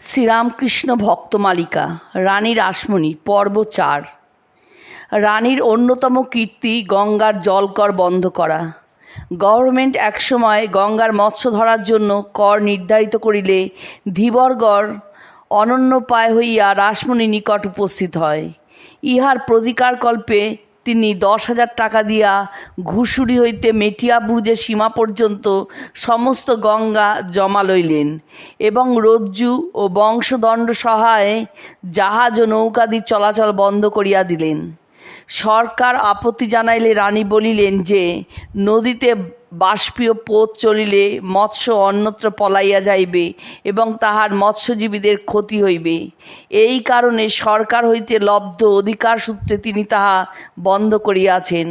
শ্রীরামকৃষ্ণ ভক্তমালিকা রানী রাসমণি পর্ব চার। রানীর অন্যতম কীর্তি গঙ্গার জলকর বন্ধ করা। গভর্নমেন্ট একসময় গঙ্গার মৎস্য ধরার জন্য কর নির্ধারিত করিলে ধীবরগড় অনন্যপায় হইয়া রাসমণি নিকট উপস্থিত হয়। ইহার প্রতিকারকল্পে তিনি দশ হাজার টাকা দিয়া ঘুষুরি হইতে মেটিয়া ব্রুজের সীমা পর্যন্ত সমস্ত গঙ্গা জমা লইলেন এবং রজ্জু ও বংশদণ্ড সহায়ে জাহাজ ও নৌকাদি চলাচল বন্ধ করিয়া দিলেন। সরকার আপত্তি জানাইলে রানী বলিলেন যে, নদীতে বাষ্পীয় পোত চলিলে মৎস্য অন্যত্র পলাইয়া যাইবে এবং তাহার মৎস্যজীবীদের ক্ষতি হইবে। এই কারণে সরকার হইতে লব্ধ অধিকার সূত্রে তিনি তাহা বন্ধ করিয়াছেন।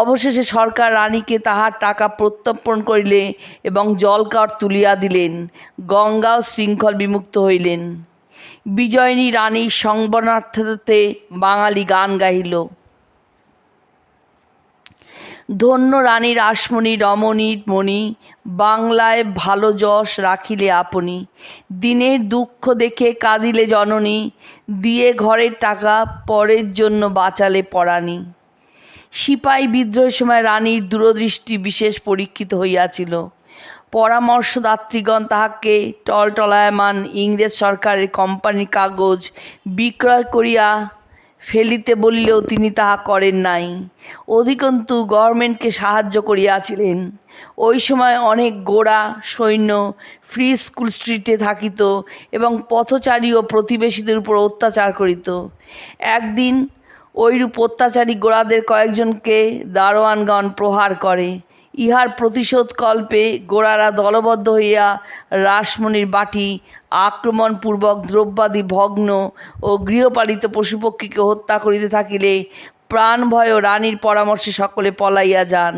অবশেষে সরকার রানীকে তাহার টাকা প্রত্যর্পণ করিলে এবং জলকর তুলিয়া দিলেন, গঙ্গাও শৃঙ্খল বিমুক্ত হইলেন। বিজয়িনী রানীর সংবর্ণার্থতে বাঙালি গান গাহিল। ধন্য রানী রাসমণি, রমণীর মণি, বাংলায় ভালো যশ রাখিলে আপনি। দিনের দুঃখ দেখে কাঁদিলে জননী, দিয়ে ঘরের টাকা পরের জন্য বাঁচালে পরাণী। সিপাই বিদ্রোহের সময় রানীর দূরদৃষ্টি বিশেষ পরীক্ষিত হইয়াছিল। পরামর্শদাত্রীগণ তাহাকে টলটলায়মান ইংরেজ সরকারের কোম্পানির কাগজ বিক্রয় করিয়া ফেলিতে বলিলেও তিনি তাহা করেন নাই। অধিকন্তু গভর্নমেন্টকে সাহায্য করিয়াছিলেন। ওই সময় অনেক গোড়া, সৈন্য, ফ্রি স্কুল স্ট্রিটে থাকিত এবং পথচারী ও প্রতিবেশীদের উপর অত্যাচার করিত। একদিন ওইরূপ অত্যাচারী গোড়াদের কয়েকজনকে দারোয়ানগণ প্রহার করে। ইহার প্রতিশোধ কল্পে গোড়ারা দলবদ্ধ হইয়া রাসমণির বাটি, আক্রমণপূর্বক দ্রব্যাদি ভগ্ন ও গৃহপালিত পশুপক্ষীকে হত্যা করিতে থাকিলে প্রাণ ভয় ও রানীর পরামর্শে সকলে পলাইয়া যান।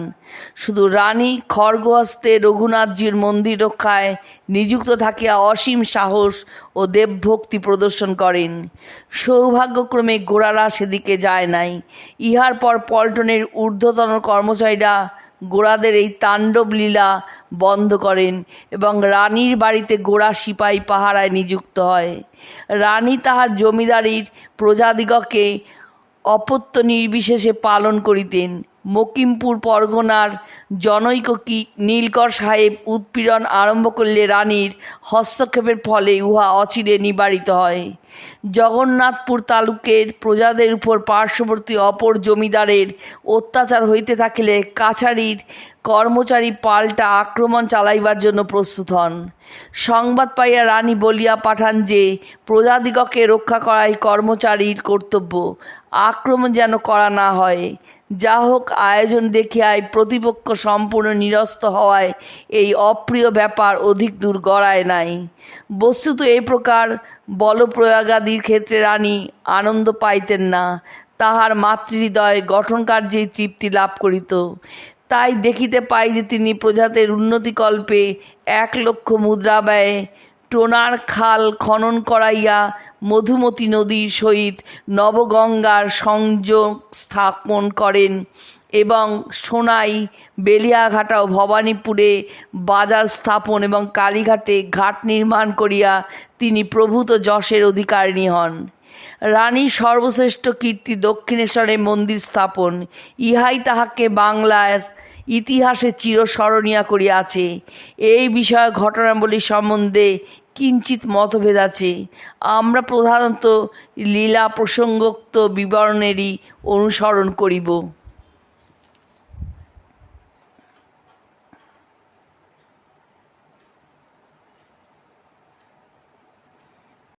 শুধু রানী, খড়গহস্তে রঘুনাথজির মন্দির রক্ষায় নিযুক্ত থাকিয়া অসীম সাহস ও দেবভক্তি প্রদর্শন করেন। সৌভাগ্যক্রমে গোড়ারা সেদিকে যায় নাই। ইহার পর পল্টনের ঊর্ধ্বতন কর্মচারীরা গোড়াদের এই তাণ্ডব লীলা বন্ধ করেন এবং রানীর বাড়িতে গোড়া সিপাহী পাহারায় নিযুক্ত হয়। রানী তাহার জমিদারির প্রজাদিগকে অপত্য নির্বিশেষে পালন করিতেন। মকিমপুর পরগনার জনৈক নীলকর সাহেব উৎপীড়ন আরম্ভ করলে রানীর হস্তক্ষেপের ফলে উহা অচিরে নিবারিত হয়। জগন্নাথপুর তালুকের প্রজাদের উপর পার্শ্ববর্তী অপর জমিদারের অত্যাচার হইতে থাকিলে কাছারির কর্মচারী পাল্টা আক্রমণ চালাইবার জন্য প্রস্তুত হন। সংবাদ পাইয়া রানী বলিয়া পাঠান যে, প্রজাদিগকে রক্ষা করাই কর্মচারীর কর্তব্য। আক্রমণ যেন করা না হয়। যা হোক, আয়োজন দেখিয়াই প্রতিপক্ষ সম্পূর্ণ নিরস্ত হওয়ায় এই অপ্রিয় ব্যাপার অধিক দূর গড়ায় নাই। বস্তুত এই প্রকার বলপ্রয়োগাদির ক্ষেত্রে রানী আনন্দ পাইতেন না। তাহার মাতৃহৃদয় গঠন কার্যেই তৃপ্তি লাভ করিত। তাই দেখিতে পাই যে তিনি প্রজাতের উন্নতিকল্পে এক লক্ষ মুদ্রা ব্যয়ে টোনার খাল খনন করাইয়া মধুমতি নদীর সহিত নবগঙ্গার সংযোগ স্থাপন করেন এবং সোনাই, বেলিয়াঘাটা ও ভবানীপুরে বাজার স্থাপন এবং কালীঘাটে ঘাট নির্মাণ করিয়া তিনি প্রভূত যশের অধিকারিণী হন। রানী সর্বশ্রেষ্ঠ কীর্তি দক্ষিণেশ্বরে মন্দির স্থাপন, ইহাই তাহাকে বাংলার ইতিহাসে চিরস্মরণীয় করিয়াছে। এই বিষয়ে ঘটনাবলী সম্বন্ধে কিঞ্চিত মতভেদ আছে। আমরা প্রধানত লীলা প্রসঙ্গোক্ত বিবরণেরই অনুসরণ করিব।